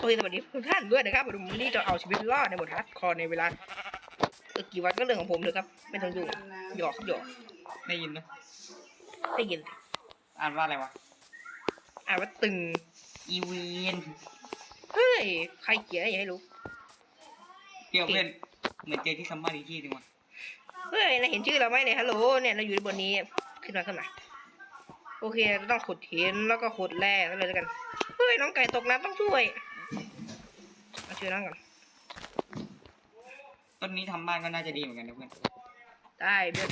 โอ้ยสวัสดีทุกท่านด้วยนะครับผมวันนี้จะเอาชีวิตรอดในบทฮาร์ดคอร์ในเวลาเออกี่วันก็เรื่องของผมเลยครับ ไม่ต้องยุ่งหยอกหยอกได้ยินนะได้ยิน อ่านว่าอะไรวะ อ่านว่าตึงอีเวนเฮ้ย ใครเขียนอย่าให้รู้เกี่ยวเพื่อนเหมือนเจอที่ซัมมารีที่จริงวะเฮ้ยนายเห็นชื่อเราไหมเนี่ยฮัลโหลเนี่ยเราอยู่บนนี้ขึ้นมาขึ้นมาโอเคเราต้องขุดหินแล้วก็ขุดแร่แล้วเลยแล้วกันเฮ้ยน้องไก่ตกน้ำต้องช่วย มาช่วยน้องก่อน ต้นนี้ทำบ้านก็น่าจะดีเหมือนกันนะเพื่อนได้เพื่อน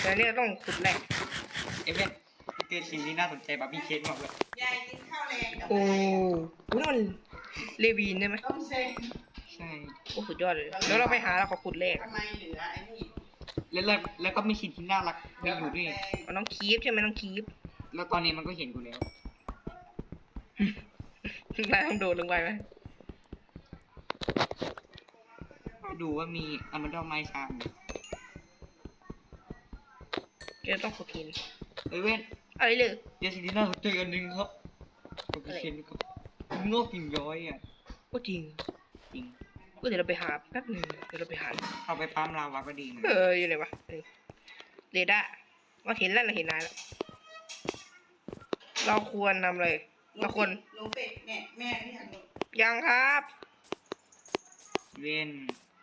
แต่เนี่ยต้องขุดแร่เอยเพื่อนเจอสิ่งที่น่าสนใจบาร์บี้เค้กมากเลยยายกินข้าวแรงกับโอ้โหนี่มันเลวีนใช่ไหมต้มเส้นใช่โอ้สุดยอดเลย แล้วเราไปหาแล้วก็ขุดแร่ทำไมเหลือไอ้นี่แล้วแล้วแล้วก็มีสิ่งที่น่ารักมีอยู่ด้วยมันต้องคีบใช่ไหมต้องคีบแล้วตอนนี้มันก็เห็นกูแล้วนายต้องโดดลงไปไหม ดูว่ามีอัลมอนด์ไม้ชามเดี๋ยวต้องขุดหินเอ้ยเว้นอะไรเลยเจอสิ่งที่น่าสนใจอันหนึ่งครับบาร์บี้เค้กครับงอกหินย้อยอะก็จริงจริงก็เดี๋ยวเราไปหาแป๊บหนึงเดี๋ยวเราไปหาเข้าไปปั๊มลาวาก็ดีเหมือนเอกันออยู่ไหนวะเออเรดาร์เราเห็นแล้วเราเห็นนายแล้ว เราควรทำอะไรเราควรลุงเป็ดเนี่ยแม่ที่ทำลูกยังครับ เว้น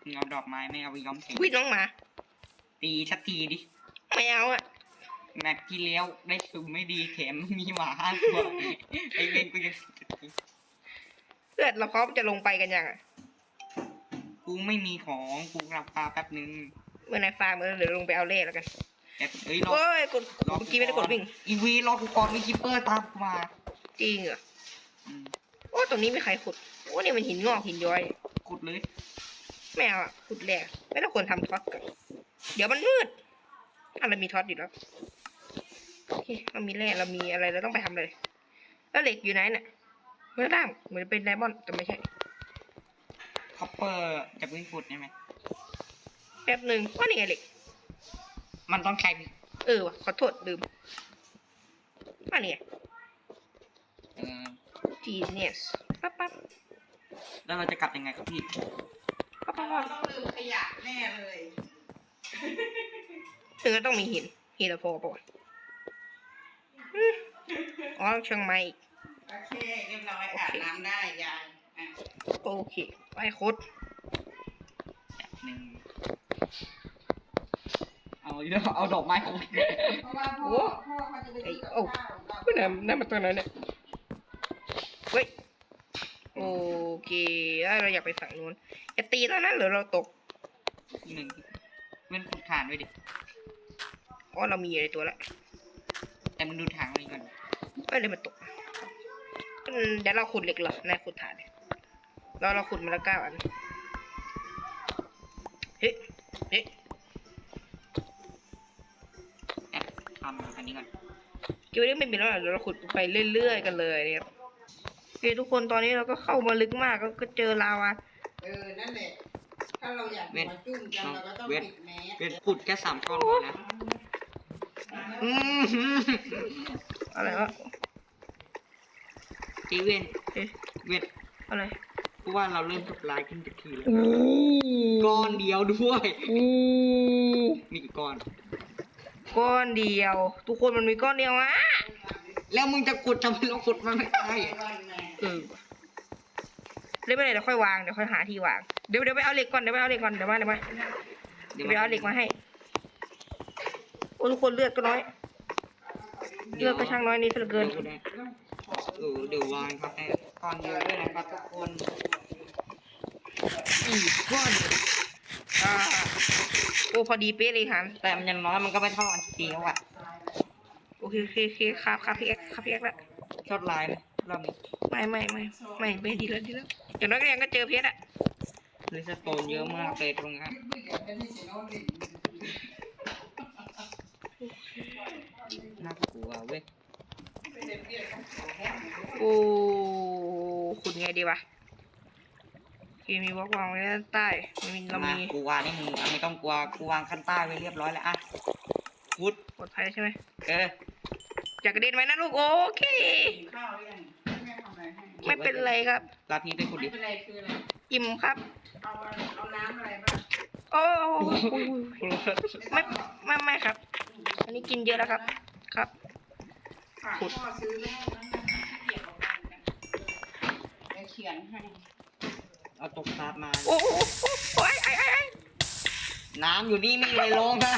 มึงเอาดอกไม้ไม่เอาไปย้อมสีวิ่งน้องหมา ตีสักทีดิไม่เอาอะแมปที่แล้วได้สูงไม่ดีแถมมีหมาห้าตัวไอเวนกูยังเพื่อนเราพร้อมจะลงไปกันยังอะกูไม่มีของกูกลับปลาแป๊บนึงเมื่อนายฟาร์มเออเดี๋ยวลงไปเอาเล่แล้วกันแต่เอ้ยรอโอ้ยกดรอเมื่อกี้ไม่ได้กดวิ่งอีวีรอกูก่อนมีคิปเปอร์ตามกูมา จริงเหรออืมโอ้ตรงนี้ไม่ใครขุดโอ้นี่มันหินงอกหินย้อยขุดเลย ไม่เอาอะขุดแหลกไม่ต้องควรทำท็อตก่อนเดี๋ยวมันมืดอะเรามีท็อตอยู่แล้วโอเคเรามีแร่เรามีอะไรเราต้องไปทำเลยแล้วเหล็กอยู่ไหนเนี่ยเมื่อด้ามเหมือนเป็นไดมอนด์แต่ไม่ใช่คอปเปอร์จะเพิ่งขุดใช่ไหมแป๊บหนึ่งว่านี่ไงเหล็ก มันต้องใช้เออว่ะขอโทษลืมว่านี่ไงเออ genius ปั๊บปั๊บแล้วเราจะกลับยังไงครับพี่ ต้องลืมขยะแน่เลยถึงจะต้องมีหินหินละพอปะวะอืมอ๋อเชียงใหม่อีกโอเคเรียบร้อยอาบน้ำได้ยายอะโอเคไปโคตรแบบหนึ่งเอาเดี๋ยวเอาดอกไม้ขุดเพราะว่าพ่อพ่อเขาจะไปซื้อกับข้าวเราเพื่อนนั่นนั่นมาตัวไหนเนี่ยเฮ้ย โอเคแล้วเราอยากไปฝั่งนู้นจะตีแล้วนะหรือเราตกหนึ่งเว้นขุดฐานไว้ดิอ๋อเรามีอะไรตัวละแต่มึงดูทางนี้ก่อนเอ้ยเลยมันตกอืมเดี๋ยวเราขุดเหล็กเหรอนายขุดฐานเนี่ยเราเราขุดมาแล้วเก้าอันเฮ้ยเฮ้ยแอบทำอันนี้ก่อนเกี่ยวกับไม่เป็นแล้วเดี๋ยวเราขุดไปเรื่อยๆกันเลยเนี่ยโอเค ทุกคนตอนนี้เราก็เข้ามาลึกมากก็ก็เจอลาวาเออ นั่นแหละ ถ้าเราอยากมาจุ้มกันเราก็ต้องเว้นปิดแมสเว้นขุดแค่สามก้อนพอนะอืมอะไรวะเจเว้นเอ๊ะเว้นอะไรกูว่าเราเริ่มทุกลายขึ้นจากทีแล้วโอ้ก้อนเดียวด้วยโอ้มีกี่ก้อน ก้อนเดียว ทุกคนมันมีก้อนเดียวอะแล้วมึงจะขุดทำไมเราขุดมันไม่ได้ เออว่ะเล่นไม่ได้เดี๋ยวค่อยวางเดี๋ยวค่อยหาที่วางเดี๋ยวเดี๋ยวไปเอาเหล็กก่อนเดี๋ยวไปเอาเหล็กก่อนเดี๋ยวมาเดี๋ยวมาเดี๋ยวไปเอาเหล็กมาให้โอ้ทุกคนเลือดก็น้อยเลือดก็ช่างน้อยนิดเหลือเกินเออเดี๋ยววางครับแม่ก้อนเดียวด้วยนะครับทุกคนอีกก้อนอ่าโอ้พอดีเป๊ะเลยหันแต่มันยังน้อยมันก็ไม่เท่าอันที่จริงแล้วอะโอเคโอเคโอเคครับครับพี่แอ๊กครับพี่แอ๊กละชอบลายไหม รอบนี้ไม่ไม่ไม่ไม่ไม่ดีแล้วดีแล้วอย่างน้อยก็ยังก็เจอเพชรอะลิสโตนเยอะมากเลยตรงนั้นน่ากลัวเว้ยโอ้ขุดไงดีวะโอเคมีบล็อกวางไว้ด้านใต้มีเรามีกูวางนี่มึงไม่ต้องกลัวกูวางขั้นใต้ไว้เรียบร้อยแล้วอะพุดปลอดภัยใช่ไหมเอออยากกระเด็นไหมนะลูกโอเค ไรให้ไม่เป็นไรครับ ลาพีไปขุดไม่ดิเป็นไรคืออะไร อิ่มครับ เอาเอาน้ำอะไรบ้างโอ้ไม่ไม่ไม่ครับ อันนี้กินเยอะแล้วครับ ครับ ฝากพ่อซื้อแล้วนั่นนะเกี่ยวกับมันนะเดี๋ยวเขียนให้เอาตกคาบมา โอ้โหโอ้ยไอ้ไอ้ไอ้น้ำอยู่นี่ไม่อยู่ในโรงนะ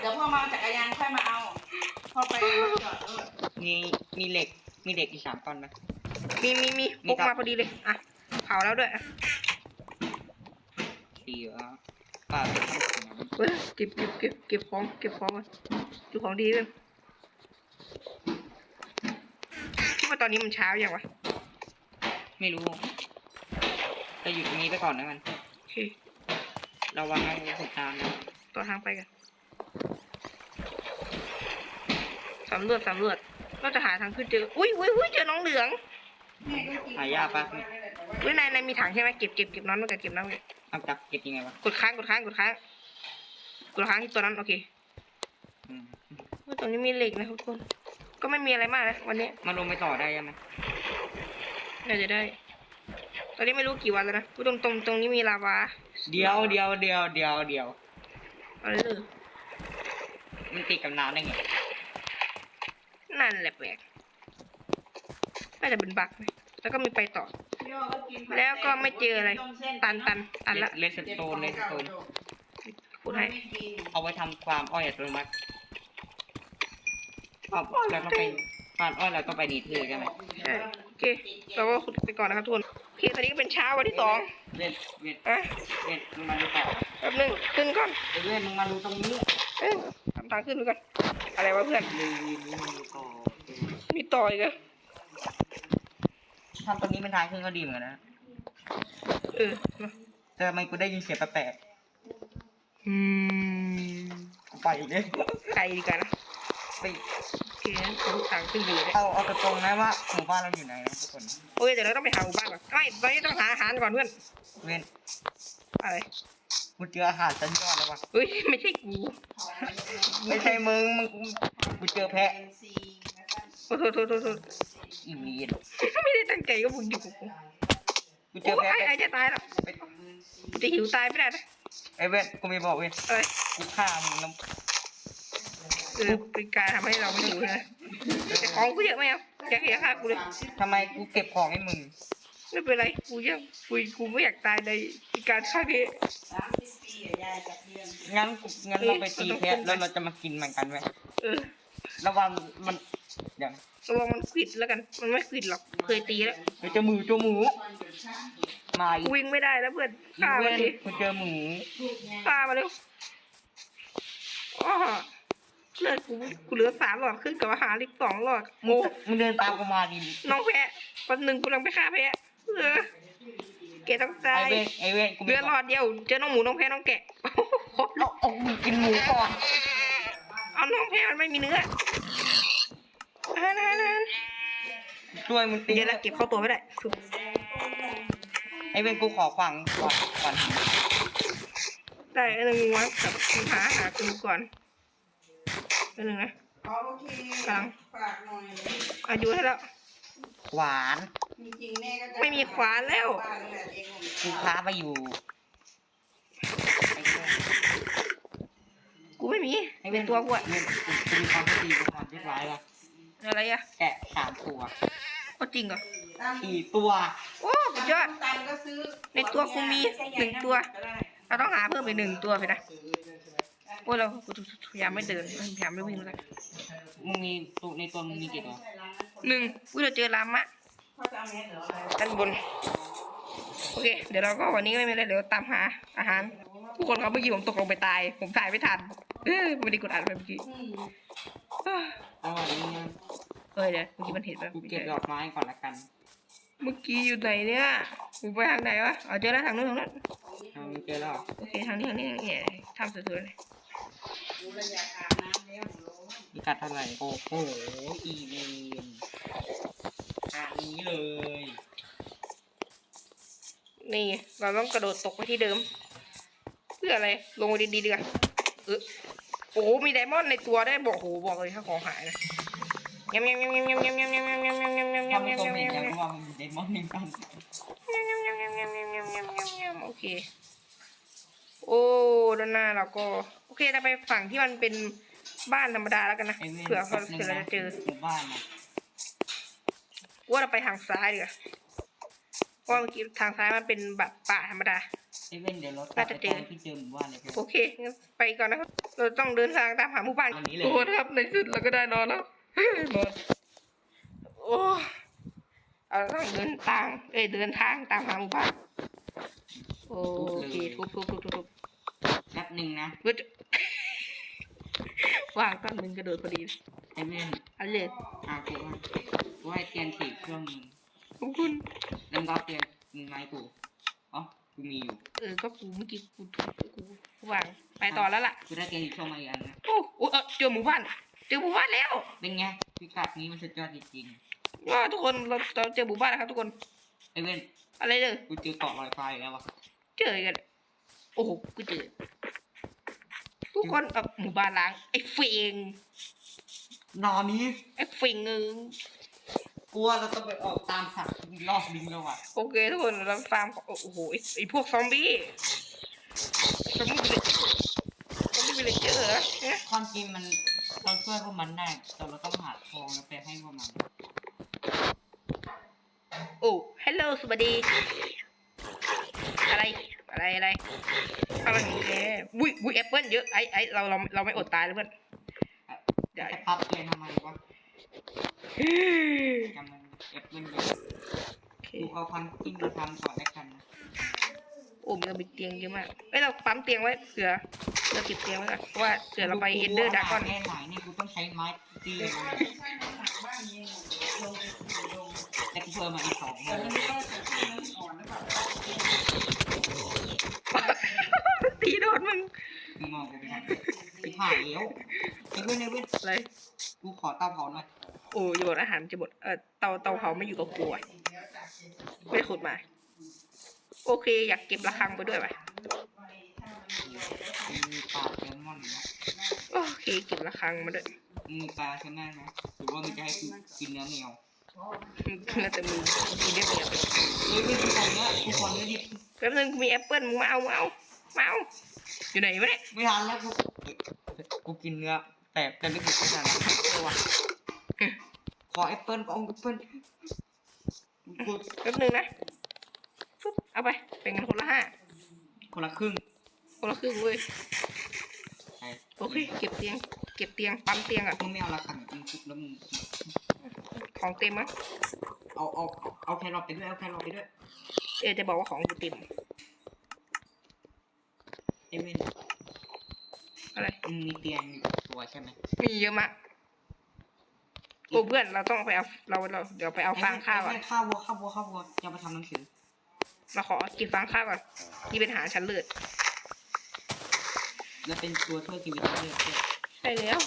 เดี๋ยวพ่อมาจักรยานค่อยมาเอาพ่อไปรถจอดรถมีมีเหล็กมีเหล็กอีกสามก้อนไห มมีมีมีมีพกครับมาพอดีเลย อะ เผาแล้วด้วยอะสี่อะป่าไปทำขนมเฮ้ยเก็บเก็บเก็บเก็บของเก็บของก่อนดูของดีเลยคิดว่าตอนนี้มันเช้าอย่างวะ ไม่รู้จะอยู่ตรงนี้ไปก่อนนะมันโอเคระวังให้สุดตามนะต่อทางไปกันสำรวจสำรวจเราจะหาทางขึ้นเจอ อุ้ยอุ้ยอุ้ยเจอน้องเหลืองแม่ก็กิน หายากปะอุ้ยนายนายมีถังใช่ไหมเก็บเก็บเก็บน้ำไว้กันเก็บน้ำไว้เอาจับเก็บยังไงวะกดค้างกดค้างกดค้างกดค้างที่ตัวนั้นโอเคอืมเฮ้ยตรงนี้มีเหล็กนะทุกคน ก็ไม่มีอะไรมากนะวันนี้มาลงไปต่อได้ยังไหมน่าจะได้ ตอนนี้ไม่รู้กี่วันแล้วนะอุ๊ยตรงตรงตรงนี้มีลาวา เดียวเดียวเดียวเดียวเดียวอะไรเลยมันติดกับน้ำได้ไงนั่นแหละแปลก น่าจะเป็นบั๊กไหมแล้วก็มีไปต่อ แล้วก็ไม่เจออะไร ตันตันตันละเลสโตนเลสโตนขุดให้เอาไว้ทำความอ้อยอัตโนมัติความอ้อยเราต้องไปความอ้อยเราต้องไปดีเทอร์ใช่ไหมใช่โอเคเราก็ขุดไปก่อนนะครับทุกคนโอเคตอนนี้ก็เป็นเช้าวันที่สองเล่นเล่นอะเล่นมึงมาดูต่อแป๊บนึงขึ้นก่อนไอ้เล่นมึงมาดูตรงนี้เอ้ยทำทางขึ้นไปก่อนอะไรวะเพื่อนเลยมึงมาดูต่อมีต่ออีกเหรอ ทำตรงนี้เป็นทางขึ้นก็ดีเหมือนกันนะเออมาแต่ทำไมกูได้ยินเสียงแปลกอืมๆกูไปเลยใครดีกันนะไปโอเคงั้นผมทางขึ้นไปเลยเอาเอาตรงๆนะว่าหมู่บ้านเราอยู่ไหนนะทุกคนโอ้ยเดี๋ยวเราต้องไปหาหมู่บ้านก่อนไม่ตอนนี้ต้องหาอาหารก่อนเพื่อนเว้นอะไรกูเจออาหารชั้นยอดแล้ววะเฮ้ยไม่ใช่กูไม่ใช่มึงมึงกูเจอแพะโทษโทษโทษโทษโทษ อีเวียนไม่ได้ตั้งใจก็มึงอยู่กับกูกูเจโอ้อแพะยไอ้จะตายแล้วไปกูจะหิวตายไม่ได้นะไอ้เว้นกูไม่บอกเว้ยอะไรกูฆ่ามึงแล้วเออเป็นการทำให้เราไม่หิวนะแต่ของกูเยอะไหมอะอยากเห็นค่ากูเลยทำไมกูเก็บของให้มึงไม่เป็นไรกูยังกูกูไม่อยากตายในการฆ่านี้สามสิบปีอะยายกับเพื่อนงั้นกูงั้นเราไปตีแพะแล้วเราจะมากินมันกันไหมเออระวังมันเดี๋ ยวระวังมันควิดแล้วกัน มันไม่ควิดหรอก เคยตีแล้วเดี๋ยวเจอหมูเจอหมูมาอีกูกวิ่งไม่ได้แล้วเพื่อนอีฆ่าเว้มันนดิกูเจอหมูฆ่ามาเร็วอ้อเลือดกูกูเหลือสามหลอดขึ้นกับอาหารอีกสองหลอดมึโอ้งมึงเดินตามกูมาดิน้องแพะวันหนึ่งกูกำลังไปฆ่าแพะเออแกต้องตาไอ้ยเว้นไอ้เว้นกูเหลืไม่อบหลออกดเดียวเจอน้องหมูน้องแพะน้องแกะครบเอาเอามึงกินหมูก่อนเอาน้องแพะมันไม่มีเนื้ออา หารอาหารอาหารช่วยมึงตีเดี๋ยวเราเก็บเข้าตัวไม่ได้สุดไอ้เว้นกูขอขวางก่อนก่อนได้อันหนึ่งวะกับหาหากูก่อนอันหนึ่งนะอ๋อโอเคกลางฝากหน่อยอายุให้แล้วหวานจริงๆแม่ก็จะไม่มีขวานแล้วบ้านนั่นแหละเองกูค้าไปอยู่ไอ้เว้นกูไม่มีไอ้เป็เว้นนตัวกูอะเว้นกูมีความที่ดีกูความที่ร้ายว่ะ อะไรอะแกะสามตัวก็จริงเหรอสี่ตัวโอ้สุดยอด ตังก็ซื้อในตัวกูมีหนึ่งตัว เราต้องหาเพิ่มอีกหนึ่งตัวไปนะโอ้ยเราพยายามไม่เดินพยายามไม่วิ่งแล้วกันมึงมีตัวในตัวมึงมีกี่ตัวหนึ่งอุ้ยเราเจอลามะเขาจะเอาแมสเหรออะไรด้านบน โอเค เดี๋ยวเราก็วันนี้ก็ไม่มีอะไรเดี๋ยวตามหาอาหาร ทุกคนครับเมื่อกี้ผมตกลงไปตาย ผมถ่ายไม่ทัน เออไม่ได้กดอัดไปเมื่อกี้ อืมอ้าวระหว่างนี้นะเอ้ยเดี๋ยวเมื่อกี้มันเห็นแบบกูเก็บดอกไม้ก่อนละกันเมื่อกี้อยู่ไหนเนี่ยผมไปทางไหนวะอ๋อเจอแล้วทางนู้นทางนู้นเอามึงเจอแล้วเหรอโอเคทางนี้ทางนี้ทางนี้ทำสวยๆเลยดูแลวอยากอาบน้ำแล้วหนูรู้มีกัดเท่าไหร่โอ้โหอีเมนอันนี้เลยนี่ เราต้องกระโดดตกไปที่เดิม เพื่ออะไร ลงไปดีๆดีกว่าเออโอ้โหมีไดมอนด์ในตัวได้บอกโอ้โหบอกเลยถ้าของหายนะยำยำยำยำยำยำยำยำยำยำยำยำยำถ้ามันยำตัวเหม็นยำจะยำว่ามันเดมอนหนึ่งกันโอเคโอ้ด้านหน้าเราก็โอเคเราไปฝั่งที่มันเป็นบ้านธรรมดาแล้วกันนะไอเวนเผื่อเขาแป๊บนึงเผื่อเรานะจะเจอหมู่บ้านนะว่าเราไปทางซ้ายดีกว่า เพราะว่าเมื่อกี้ทางซ้ายมันเป็นแบบป่าธรรมดาไอเวนเดี๋ยวเราน่าจะเจอตอนที่เจอหมู่บ้านเลยเพื่อนโอเคงั้นไปก่อนนะครับ เราต้องเดินทางตามหาหมู่บ้านอันนี้เลย โอ้โหนะครับในที่สุดเราก็ได้นอนแล้วนอนโอ้เอาต้องเดินทาง เอ้ยเดินทางตามหาหมู่บ้านโอเคทุบทุบทุบทุบทุบแป๊บหนึ่งนะเพื่อจะ วางตั้งหนึ่งกระโดดพอดีเลยไอเวนอันเลยอากูว่ากูให้เตียนถีบเครื่องมึง ขอบคุณแล้วมึงก็เอาเตียนมึงไงกูอ๋อกูมีอยู่เออ ก็กูเมื่อกี้กูทุบกูวางไปต่อแล้วล่ะกูได้เตียนถีบช่องมาอีกอันนะโอ้โหเออเจอหมู่บ้าน เจอหมู่บ้านแล้วเป็นไงพิกัดนี้มันสุดยอดจริงว่าทุกคนเราเราเจอหมู่บ้านแล้วครับทุกคนๆไอเวนอะไรเลยกูเจอเกาะลอยฟ้าอีกแล้ววะเจอกัน โอ้โหกูเจอ ทุกคนเออหมู่บ้านล้างไอ้เฟงนอนนี้ไอ้เฟงเงก ลัวเราต้องไปออกตามสัตว์อีกรอบนึงแล้วอะโอเคทุกคนเราฟาร์มของโอ้โหไอ้ไอ้พวกซอมบี้ซอมบี้วิลเลจซอมบี้วิลเลจเจอร์เหรอเนี่ยความจริงมันเราช่วยพวกมันได้แต่เราต้องหาทองแล้วไปให้พวกมันโอ้ฮัลโหลสวัสดี อะไรอะไรอะไรอะไรอย่างเงี้ยวุ้ยวุ้ยแอปเปิลเยอะไอ้ไอ้เราเราเราไม่อดตายแล้วเพื่อนเดี๋ยวจะพับเตียงทำไมวะ จำมันเก็บเงินเยอะโอเคกูเอาพันกิ้งมาทำก่อนแล้วกันนะโอ้มันมีเตียงเยอะมากเอ้ยเราปั๊มเตียงไว้เผื่อเราเก็บเตียงไว้ก่อนเพราะว่าเผื่อเราไปเอนเดอร์ดากอนแค่ไหนนี่กูต้องใช้ไม้ตีเลยไม่ใช่หลังบ้านนี้ลงไปสู่ลงแต่กูเพิ่มมาอีกสองแต่ไม่รู้ว่าจะขึ้นนั้นอ่อนหรือเปล่าตีโดนมึง มึงมองกูไปทางไปถ่ายแล้วไอ้เว้ยไอ้เว้ยอะไรกูขอเตาเผาหน่อยโอ้ยหมดอาหารมันจะหมดเออเตาเตาเผาไม่อยู่กับกูอะไม่ได้ขุดมา โอเค อยากเก็บระฆังไปด้วยป่ะมีปลาแซลมอนนะโอเค เก็บระฆังมาด้วยมีปลาแซลมอนไหมหรือว่ามึงจะให้กูกินเนื้อแมวน่าจะมีมีเรียบเรียบเฮ้ยกูขอเนื้อกูขอเนื้อดิบแป๊บนึงกูมีแอปเปิ้ลมึงมาเอามาเอามา เอาอยู่ไหนวะเนี่ยไม่ทันแล้วกูกูกินเนื้อแต่แต่ไม่กินขนาดนั้นเออว่ะขอแอปเปิ้ลขอแอปเปิ้ลกูแป๊บนึงนะปุ๊บเอาไปแบ่งกันคนละห้าคนละครึ่ง คนละครึ่งเว้ยไอ้โอเคเก็บเตียง เก็บเตียงปั๊มเตียงอะมึงไม่เอาละคังมึงคุกแล้วมึงของเต็มมั้งเอาเอาเอาเอาแครอทไปด้วยเอาแครอทไปด้วยเออจะบอกว่าของกูเต็ม เอเวนอะไรมึงมีเตียงอยู่ตัวใช่ไหมมีเยอะมากโอ้เพื่อนเราต้องไปเอาเราเราเดี๋ยวไปเอาฟางข้าวเอ้อะยข้าววัวข้าววัวข้าววัวจะมาทำหนังสือมาขอกินฟางข้าวก่อนนี่เป็นอาหารชั้นเลิศและเป็นตัวช่วยชีวิตเราเลยใช่แล้ว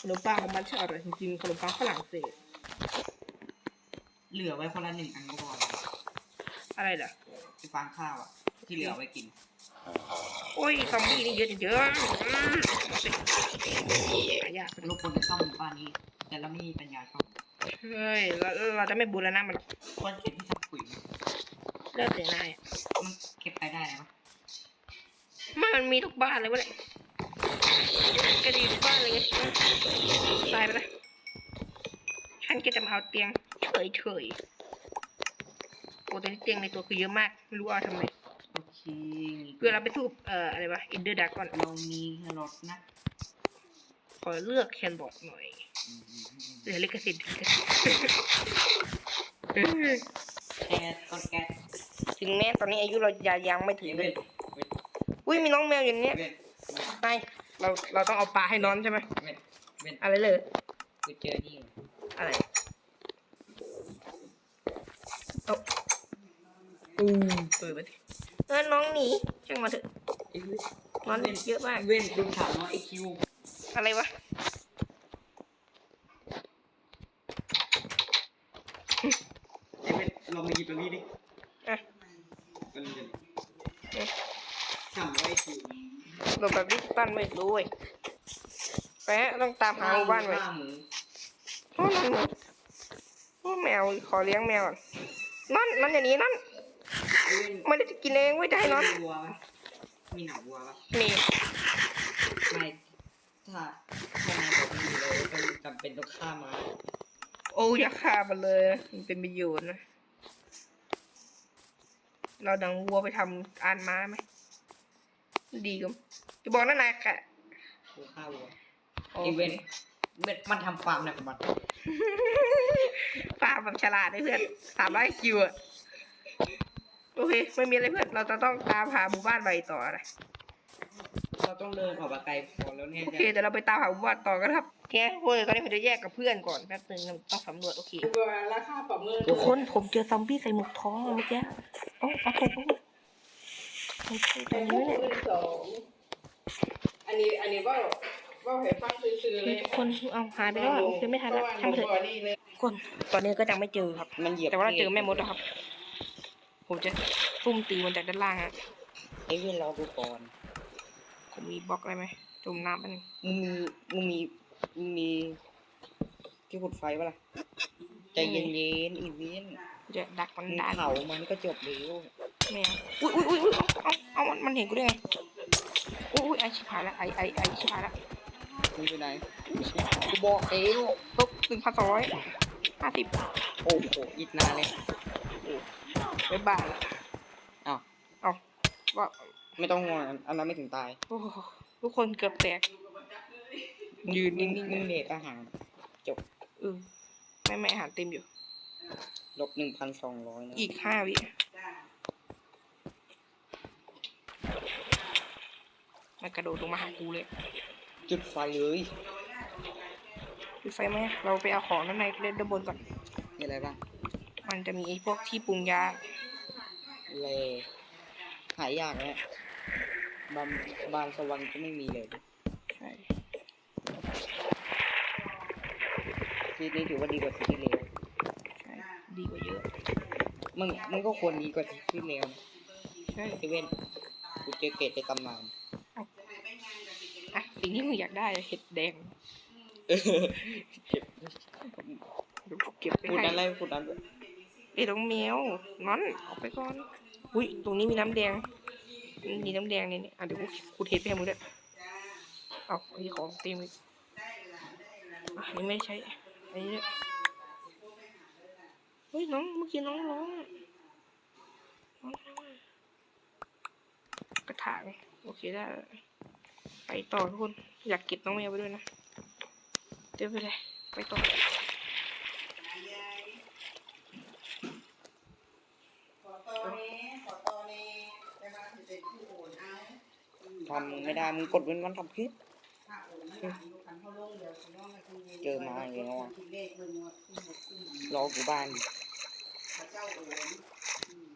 ขนมปังของมันช่างอร่อยจริงๆขนมปังฝรั่งเศสเหลือไว้คนละหนึ่งอันก็พอแล้วอะไรเหรอไปฟางข้าวอะที่เหลือเอาไว้กิน โอ้ยซอมบี้นี่เยอะจังเยอะหายากลูกคนจะเข้าหมู่บ้านนี้ แต่เราไม่มีปัญญาเข้าเฮ้ยเราเราจะไม่บูรณะมันหรอกคนเก็บที่ทำปุ๋ยเลิกเสียนายมันเก็บไปได้ไหมมันมันมีทุกบ้านเลยวะเนี่ยกระดีทุกบ้านเลยไงตายไปละฉันก็จะมาเอาเตียงเฉยเฉยๆโอ้แต่นี่เตียงในตัวคือเยอะมากไม่รู้เอาทำไม โอเคเพื่อเราไปทูบเอ่ออะไรวะอินเดอร์ดากอนเรามีแครอทนะขอเลือกแคนบอร์ดหน่อยอืมเหลือลิขสิทธิ์ลิขสิทธิ์แก๊สก็แก๊สถึงแม้ตอนนี้อายุเรายังยังไม่ถึงเว้เลยยอุ้ยมีน้องแมวอยู่ในเนี้ยเว้นไปเราเราต้องเอาปลาให้น้องใช่ไหมเว้นเว้นอะไรเลยกูเจอนี่อะไรเอาอูเปิดมาดิ เออน้องหนีช่างมาเถอะไอ้เว้ยน้องเยอะมาก เว้นดูถามว่าไอคิวอะไรวะ ไอ้เว้นเรามาหยิบตรงนี้ดิอะเป็นเงินเอ๊ะถามว่าไอคิวหลบแบบดิจิตอลไม่รู้เว้ยไปฮะต้องตามหาหมู่บ้านไว้ฆ่หมูโอ้นั่นโอ้แมวขอเลี้ยงแมวก่อนนั่นนั่นอย่างนี้นั่นเว้น ไม่ได้จะกินเองไม่ได้นั่นมีวัวปะมีหนังวัวปะมีไม่ถ้าถ้านายบอกมีเลยต้องจำเป็นต้องฆ่ามาโอ้อยาฆ่ามันเลย มันเป็นประโยชน์นะ เราดังวัวไปทำอ่านม้าไหม ดีกัจะบอกนั่นนายค่ะกูฆ่าวัวโออีเคเวนต์เวนมันทำฟาร์มอะไรของมันฟาร์มแบบฉลาดนะเพื่อนสามร้อยคิวอะ โอเค ไม่มีอะไรเพื่อน เราจะต้องตามหาหมู่บ้านใบต่อนะเราต้องเดินออกมาไกลพอแล้วเนี่ยโอเคเดี๋ยวเราไปตามหาหมู่บ้านต่อกันครับโอเคเว้ยตอนนี้ผมจะแยกกับเพื่อนก่อนแป๊บนึงเราต้องสำรวจโอเค ตัวราคาประเมินทุกคนผมเจอซอมบี้ใส่หมวกท้องอะเมื่อกี้เอ้าเอาตกลงมาเอาตกตรเป็นงหนี้กเนี่ยหมื่นสองอันนี้อันนี้ว่าว่าเห็นฟังซื้อๆเลยทุกคนเอาหายไปแล้วอะโอเคไม่ทันแล้วช่างเถอะพระว่หนูบอดี้เลยทุกคนตอนนี้ก็ยังไม่เจอครับ มันเหยียบแต่ว่าเราเจอแม่มดแล้วครับ ผมจะซุ่มตีมันจากด้านล่างฮะเอ้ยเวนรอกูก่อนผมมีบล็อกอะไรไหมจุ่มน้ำไปหนึ่งมึงมีมึงมีมึงมีที่ขุดไฟปะล่ะใจเย็นๆอีเวนต์จะดักมันมึงดานเผามันก็จบแล้วไม่เอาอุ้ยอุ้ยอุ้ยอุ้ยเอาเอาเอามันมันเห็นกูได้ไงอุ้ยอุ้ยไอชิบหายละไอไอไอชิบหายละมึงอยู่ไหนกูบอกเองปุ๊บหนึ่งพันสองร้อยห้าสิบโอ้โหอีกนานเลย บ๊ายบายอ้าวเอาว่าไม่ต้องห่วงอันนั้นไม่ถึงตายโอ้โหทุกคนเกือบแตก ยืนนิ่งๆมึงเด็กอาหารเออไม่ไม่อาหารเต็มอยู่ ลบหนึ่งพันสองร้อยนะอีกห้าวิมันกระโดดลงมาหากูเลยจุดไฟเลยปิดไฟไหมเราไปเอาของด้านในเล่นด้านบนก่อน มีอะไรบ้าง มันจะมีไอ้พวกที่ปรุงยาเลหายยากแล้วบานบานสวรรค์ก็ไม่มีเลยใช่ทีนี้ถือว่าดีกว่าทีที่แล้วใช่ดีกว่าเยอะมึงมึงก็ควรดีกว่าทีที่แล้วนะใช่เซเว่นกูเจอเกตในตำนานอะสิ่งที่มึงอยากได้เห็ดแดงเออเก็บเดี๋ยวกูเก็บไปพูดให้ นั้นอะไรพูดนั้นด้วย เอ้ยน้องแมวนั้นออกไปก่อน อุ้ยตรงนี้มีน้ำแดง มีน้ำแดงเนี่ยอะเดี๋ยวกูกูเทไปให้มึงด้วยเอาไอ้ของเต็มเลยอะอันนี้ไม่ใช้อันนี้ด้วยเฮ้ยน้องเมื่อกี้น้องร้องอะน้องร้องกระถางโอเคได้แล้วไปต่อทุกคน อยากเก็บน้องแมวไปด้วยนะเดี๋ยวไปเลยไปต่อ ขอตอนนี้ขอตอนนี้แต่ว่าจะเป็นผู้โอนเอา ทำไม่ได้มึงกดเว้นวันทำคลิปถ้าโอนไม่ได้ลูกคันเขาลงเดี๋ยวเขาลงมาคือเจอมาอีกแล้วอะคิดเลขเบิ่งว่าขึ้นหมดขึ้นรอกูบ้านดิพระเจ้าโอนอืม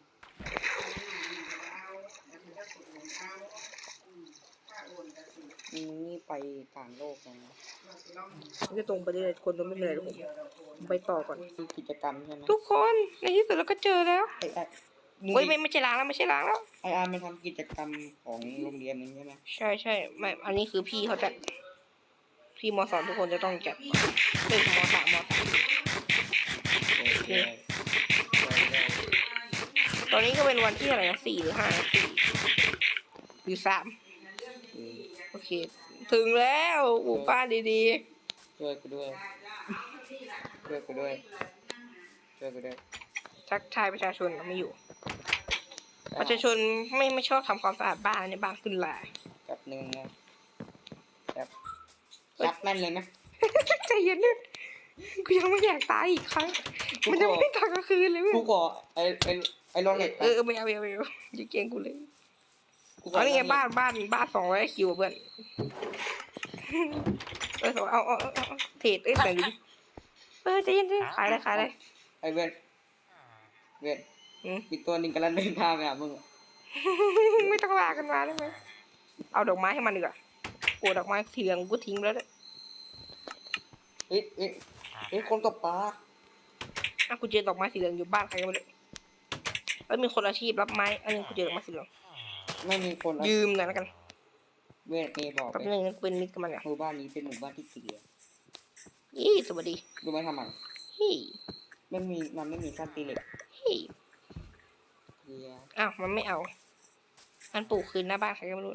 เอาแล้วมันก็สุดโอนเอาอืมถ้าโอนก็สุดมึงนี่ไปต่างโลกนะเราจะลองมันจะตรงไปเรื่อยๆคนจะไม่เป็นไรหรอกผมเดี๋ยวเราโอนไปต่อก่อนคือกิจกรรมใช่ไหมทุกคนในที่สุดเราก็เจอแล้วไอ้ไอ้ มึงเฮ้ยไม่ไม่ใช่ล้างแล้วไม่ใช่ล้างแล้ว ไอ้อาร์มมันทำกิจกรรมของโรงเรียนนี้ใช่ไหมใช่ใช่ไม่อันนี้คือพี่เขาจัดพี่มสองทุกคนจะต้องจัดเอ้ยมสามมสาม โอเคตอนนี้ก็เป็นวันที่อะไรนะสี่หรือห้าสี่หรือสามโอเค ถึงแล้วหมู่บ้านดีช่วยกูด้วยช่วยกูด้วยช่วยกูด้วยๆ ทักทายประชาชนไม่อยู่ ประชาชนไม่ไม่ชอบทำความสะอาดบ้านในยบ้านขึ้นลายแป๊บนึงนะแป๊บจับแม่นเลยไหมใจเย็นนิดกูยังไม่อยากตายอีกครั้ง มันจะไม่ตายกลางคืนเลยเว้ยกูขอไอ้ไอ้ไอ้รองเอเน็อตเออไม่เอาไม่เอาไม่เอาอย่าเกรงกูเลยกูขเอานี่ไงรองเตบ้านบ้านบ้านสองร้อยคิวอะเพื่อนเออเอาเอาเอาเอาเอาเทรดเอ้ยแต่งดิเออใจเย็นใจเย็นขายเลยขายเลยไอ้เว้นเว้น อืมมีตัวหนึงกำลังเดินทางไปหามึงอะไม่ต้องลากันมาได้ไหมเอาดอกไม้ให้มันดีกว่าโอ้ดอกไม้สีเหลืองกูทิ้งไปแล้วเนี่ยเฮ้ยเฮ้ยเฮ้ยคนตกปลาอะกูเจอดอกไม้สีเหลืองอยู่บ้านใครก็ไม่รู้แล้วมีคนอาชีพรับไม้ อันนี้กูเจอดอกไม้สีเหลืองไม่มีคนอะยืมหน่อยแล้วกันเว้นเมย์บอกแป๊บเลยนึงนะกูเป็นมิตรกับมันอะหมู่บ้านนี้เป็นหมู่บ้านที่เสียยี่สวัสดีดูไหมทำไมเฮ้ยไม่มีมันไม่มีขั้นตีเหล็กเฮ้ยเดียว อ้าวมันไม่เอา มันปลูกคืนหน้าบ้านใครก็ไม่รู้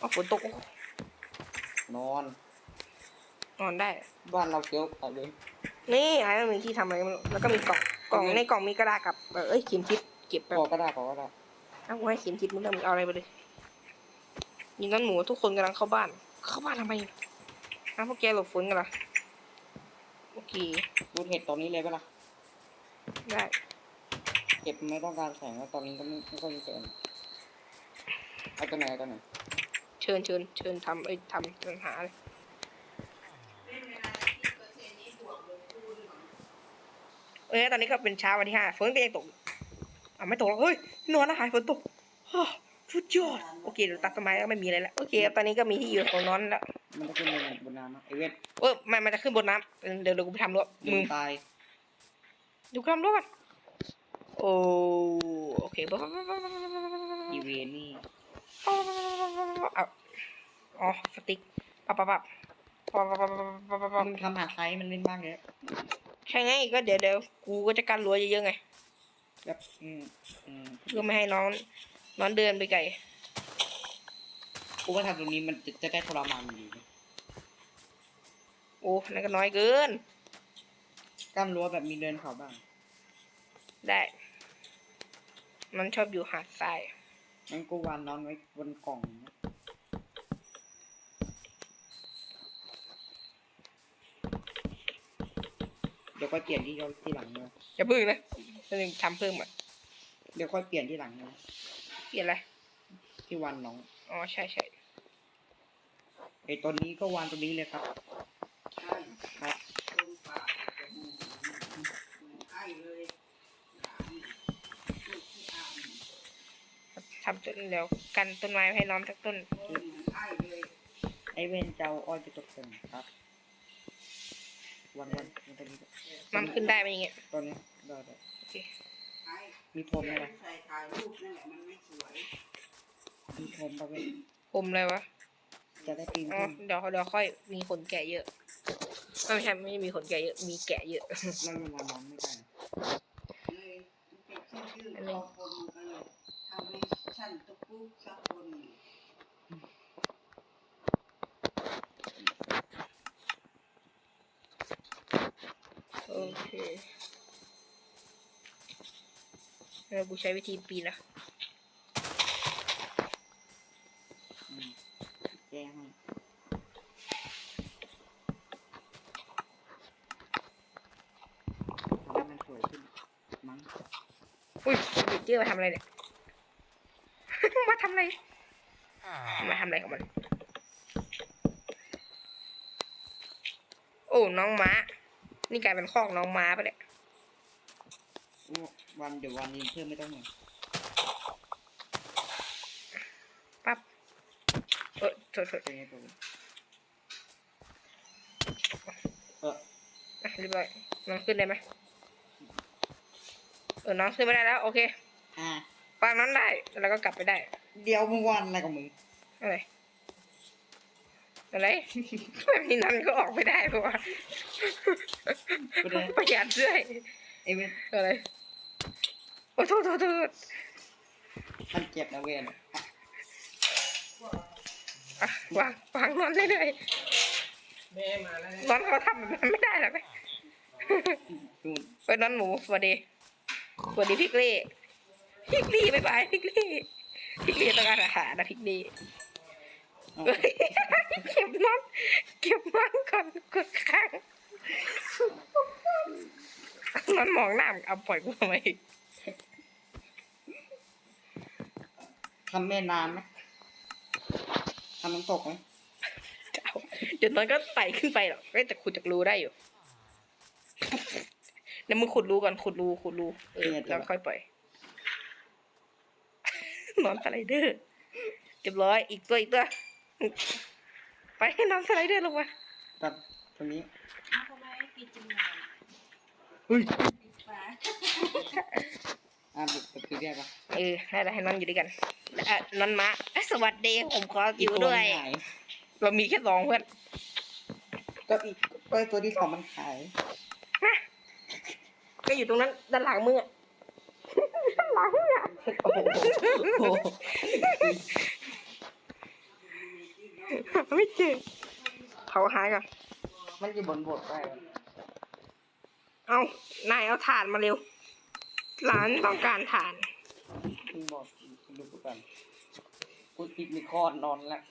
อ๋อฝนตกนอน นอนได้ บ้านเราเกี้ยวเอาเลยนี่ไอ้มันมีที่ทำอะไรก็ไม่รู้แล้วก็มีกล่อง กล่องอืมในกล่องมีกระดาษกับ เออเอ้ยเข็มทิศเก็บแบบพอก็ได้พอก็ได้เอาไว้เข็มทิศมึงเริ่มงเอาอะไรไปเลยยิงนั้นหมูทุกคนกำลังเข้าบ้าน เข้าบ้านทำไมอ้าวพวกแกหลบฝนกันเหรอโอเคดูเห็ดตอนนี้เลยปะล่ะได้ เก็บไม่ต้องการแสงแล้วตอนนี้ก็ไม่ไม่ค่อยมีแสงเอาตัวไหนเอาตัวไหนเชิญเชิญเชิญทำเอ้ยทำปัญหาเลยเล่นเวลาที่เปอร์เซ็นต์นี้บวกลงคูณหน่อยเอ้ยตอนนี้ก็เป็นเช้าวันที่ห้าฝนก็ยังตกอยู่อะไม่ตกแล้วเฮ้ยนอนนะหายฝนตกอ้าวสุดยอดโอเคเดี๋ยวตัดต้นไม้แล้วไม่มีอะไรแล้วโอเคครับตอนนี้ก็มีที่อยู่ของนอนแล้วมันจะขึ้นบนบนน้ำนะไอเวทเออมันมันจะขึ้นบนน้ำเดี๋ยวเดี๋ยวกูไปทำรั้วลืมึมงตายดูความรั้วก่อน โอ้โอเคปั๊บอีเวนนี่อ๋อสติ๊กปับปับปับปับปับปับปับปั๊บมึงทำหาไซส์มันเล่นบ้างเลยใช่ไงก็เดี๋ยวเดี๋ยวกูก็จะกันรั้วเยอะๆไงแบบอืมอืมเพื่อไม่ให้น้องน้องเดินไปไกลกูว่าทำตรงนี้มันจะได้ทรมานอยู่โอ้นั่นก็น้อยเกินกล้ามรั้วแบบมีเดินเขาบ้าง ได้ มันชอบอยู่หาดทรายงั้นกูวานนอนไว้บนกล่องนะเดี๋ยวค่อยเปลี่ยนที่เราที่หลังเนอะอย่าพึ่งนะจะนึงทำเพิ่มอะเดี๋ยวค่อยเปลี่ยนที่หลังเนอะเปลี่ยนอะไรที่วันน้องอ๋อใช่ใช่ไอ้ตัวนี้ก็วานตัวนี้เลยครับใช่ครับ ทำต้นเดี๋ยวกันต้นไม้ให้น้องสักต้นโอ้ยเหมือนไอ้เลยไอ้เวนเจ้าอ้อยไปตกแต่งครับ วันวันวันตัวนี้มันขึ้นได้ไหมอย่างเงี้ยตัวนี้ได้ได้โอเคไอ้มีพรมไหมล่ะใส่ถ่ายรูปนั่นแหละมันไม่สวยมีพรมปะเวนผมเลยวะจะได้ปีนอ๋อขึ้นเดี๋ยวเดี๋ยวค่อยมีขนแกะเยอะไม่ใช่ไม่มีขนแกะเยอะมีแกะเยอะ เรายังวานน้องไม่ได้นะเลยเป็นชื่อชื่อคอคนกันเลยทำให้ ชั้นตุ๊กปุ๊กสักคนหนึ่งโอเคแล้วกูใช้วิธีปีนนะอืมแก้ให้ทำให้มันสวยขึ้นมั้งอุ้ยบิดเจอร์มาทำอะไรเนี่ย มาทำอะไร มาทำอะไรของมัน โอ้น้องม้า นี่กลายเป็นคอกน้องม้าไปะเนี่ยวันเดี๋ยววันนี้เพิ่มไม่ต้องเหมือนปั๊บเออโทษโทษเป็นไงตัวเอออะเรียบร้อยน้องขึ้นได้ไหมเออ น้องขึ้นไม่ได้แล้ว โอเค อ่า ปางนั้นได้แล้วก็กลับไปได้เดี๋ยวมึงวันอะไรกับมึงอะไรอะไรแบบนี้นั้นก็ออกไม่ได้เพราะว่าก็ได้ประหยัดด้วยไอ้เวนอะไรโอ้โทษโทษโทษมันเจ็บนะเวนอะวางวางนอนได้เลยนอนเขาทำแบบนั้นไม่ได้หรอกนะดูนไปนอนหมูสวัสดีสวัสดีพิกลี่ พิกลี่บายบายพิกลี่พิกลี่ต้องการอาหารนะพิกลี่เอาเฮ้ยเก็บน้องเก็บน้องก่อนกดค้างนอนมองหน้ามึงเอาปล่อยกูทำไมทำแม่น้ำไหมทำน้ำตกไหมจะเอาเดี๋ยวนอนก็ไต่ขึ้นไปหรอกเอ้ยแต่ขุดจากรูได้อยู่เดี๋ยวมึงขุดรูก่อนขุดรูขุดรูเออแล้วค่อยปล่อย นอนสไลเดอร์เรียบร้อยอีกตัวอีกตัว ไปให้นอนสไลเดอร์ลงมาตัดตรงนี้เอาทำไมปิดจมูกเฮ้ยปิดปากอ่าบุกไปคือได้ปะเออได้แล้วให้นอนอยู่ด้วยกันเอ่อนอนมาเอ้ยสวัสดีผมขออยู่ด้วยกตัวมันหายเรามีแค่สองเพื่อนก็อีกก็ไอ้ตัวที่สองมันขายก็อยู่ตรงนั้นด้านหลังมึงอะด้านหลังอะโอ้โห ไม่เจอเขาหายก่อนมันอยู่บนบทได้เอานายเอาถ่านมาเร็วหลานต้องการถ่านมึงบอกดูกูกันกูติดมีคอดนอนแล้ว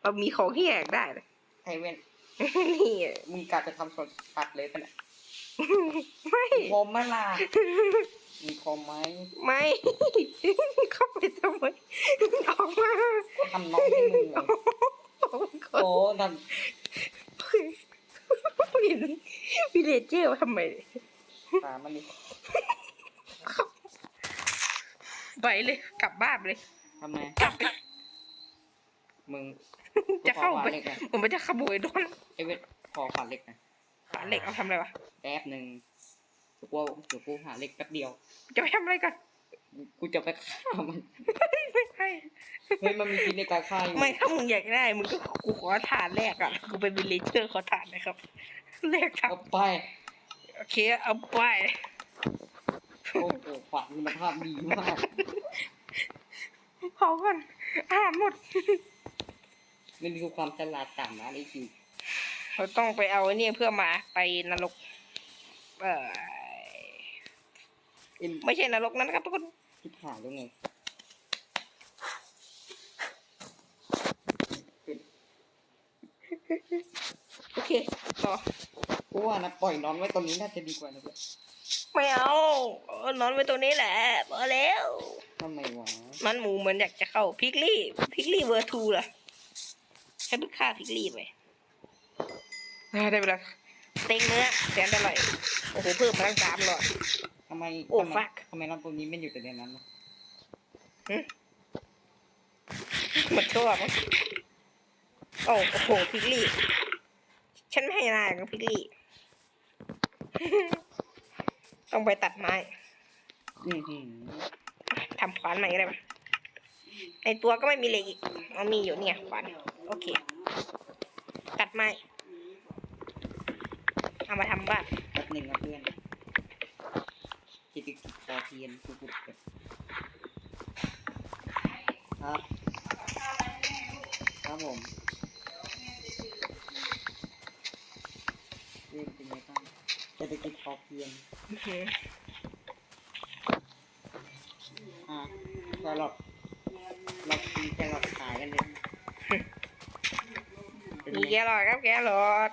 เรามีของที่แยกได้เลยไอเว้นนี่อะมึงกะจะทำสดตัดเลยปะเนี่ยไม่คมไหมล่ะ มีคมไหมไม่ เข้าไปทำไมออกมาทำน้องที่มึงเลยออกมาก่อนโอ้ดันวินวิเลเจอร์ทำไมเนี่ยตามันดิไปเลย กลับบ้านไปเลยทำไมกลับไปมึงจะเข้าขอไปฝนเหล็กหน่อยผมมันจะขโมยโดนไอเว้นขอฝันเหล็กหนะฝาเหล็กเอาทำอะไรวะแป๊บหนึ่งเดี๋ยวกูเดี๋ยวกูหาเหล็กแป๊บเดียว จะไปทำอะไรกันกูจะไปฆ่ามันไม่ให้เฮ้ยมันมีกินในการฆ่าอยู่ไม่ถ้ามึงอยากได้มึงก็กูขอถ่านแรกอะกูเป็นวิลเลเจอร์ขอถ่านนะครับแรกครับเอาไปโอเคเอาไปโอ้โหฝันมันภาพดีมากเผาก่อนอาหารหมดมันมีความฉลาดต่ำนะไอ้คิวเราต้องไปเอาไอ้เนี่ยเพื่อมาไปนรก เออ เอ็นไม่ใช่นรกนั้นครับ ทุกคนทิพหายแล้วไงเป็นโอเคต่อกูว่านะปล่อยนอนไว้ตรงนี้น่าจะดีกว่านะเพื่อนไม่เอาเอานอนไว้ตรงนี้แหละพอแล้วทำไมวะมันหมูเหมือนอยากจะเข้าพิกลี่พิกลี่เวอร์ทูล่ะให้เพิ่งฆ่าพิกลี่ไปอ่าได้เวลาเต็งเนื้อแสนอร่อยโอ้โหเพิ่มมาตั้งสามหลอด ทำไมโอ้ทำไม fuck ทำไมนอนตรงนี้ไม่อยู่แต่ในนั้นวะหมดตัวมั้งโอ้โหพิกลี่ ฉันไม่ให้นายกับพิกลี่ ต้องไปตัดไม้อือหือทำขวานใหม่ก็ได้ปะในตัวก็ไม่มีเหล็กอีกเอามีอยู่เนี่ยขวานโอเค ตัดไม้เอามาทำบ้าน แป๊บหนึ่งนะเพื่อน จิตติคอเทียนกูกูเกิดครับ ครับผมเรื่องเป็นไงบ้างเศรษฐกิจพอเพียงอื้อหืออะแครอทเรากินแครอทขายกันเลยมีแกรอทครับแกรอท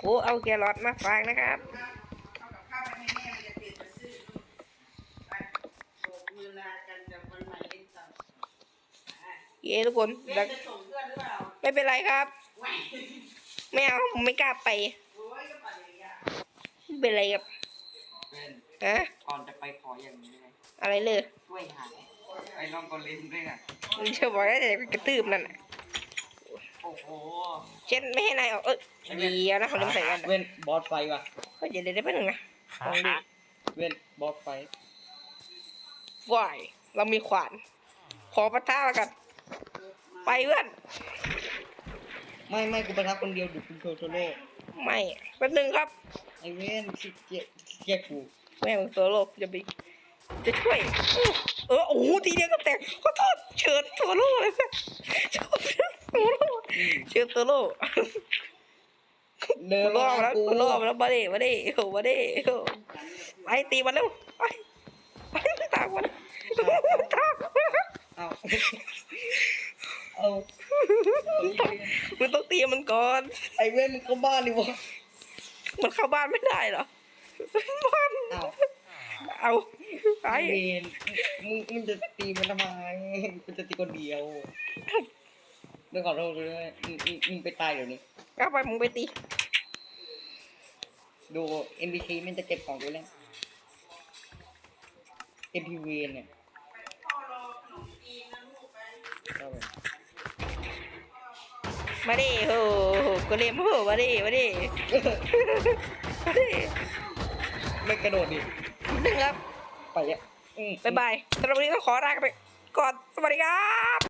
โอ้เอาแกรอทมาฝากนะครับ เอากับข้าวไปให้แม่มันจะเปลี่ยนไปซื้อไปโบกมือลากันจากวันใหม่เป็นต่อ เย้ทุกคนเอ๊ะแล้วจะส่งเพื่อนหรือเปล่าไม่เป็นไรครับ แหวไม่เอาผมไม่กล้าไปโอ้ยก็ปั่นอย่างเงี้ยไม่เป็นไรครับเป็นอะก่อนจะไปขออย่างนี้ไหมอะไรเลยช่วยหาไอ้น้องก็เล่นด้วยน่ะมึงเชื่อบอกได้แต่กระตืบนั่นน่ะโอ้โหเช่นไม่ให้นายออกเอ้ยเดี๋ยวนะเขาเริ่มใส่กันเว้นบอสไฟว่ะเฮ้ยเดี๋ยวเดี๋ยวได้แป๊บนึงนะลองดูเว้นบอสไฟฝ่ายเรามีขวาน ขอปะทะแล้วกัน ไปเพื่อน ไม่ไม่กูไปทักคนเดียวดูคุณโชโซโล่ไม่แป๊บนึงครับ ไอ้เว้นขี้เกียจขี้เกียจกูแม่งโซโล่จะไปจะช่วย เออโอ้โหทีเดียวก็แตกขอโทษเชิญโซโล่เลยนะเชิญโซโล่อืมเชิญโซโล่เดิกูนรอบมาแล้วกูกูรอบแล้วมาดิมาดิโอ้มาดิโอ้ไปตีมันเร็วไปไปตามมันตามมันเอา เอามึงต้องตีมันก่อน ไอ้เว้นมึงเข้าบ้านดิวะมันเข้าบ้านไม่ได้เหรอบ้านเอาเอาไปไอ้เวนมึงมึงจะตีมันทำไมมึงจะตีคนเดียวเรื่องขอโทษด้วยมึงมึงมึงไปตายเดี๋ยวนี้ เอาไปมึงไปตี ดู NPC มันจะเก็บของกูแล้ว MPV เนี่ย พ่อรอขนมจีนนะลูกไป ก็แบบ มาดิโหกูเลียมโหมาดิมาดิมาดิไม่กระโดดดิหนึ่งครับ ไปอะอืมบ๊ายบายสำหรับวันนี้ต้องขอลากันไปก่อนสวัสดีครับ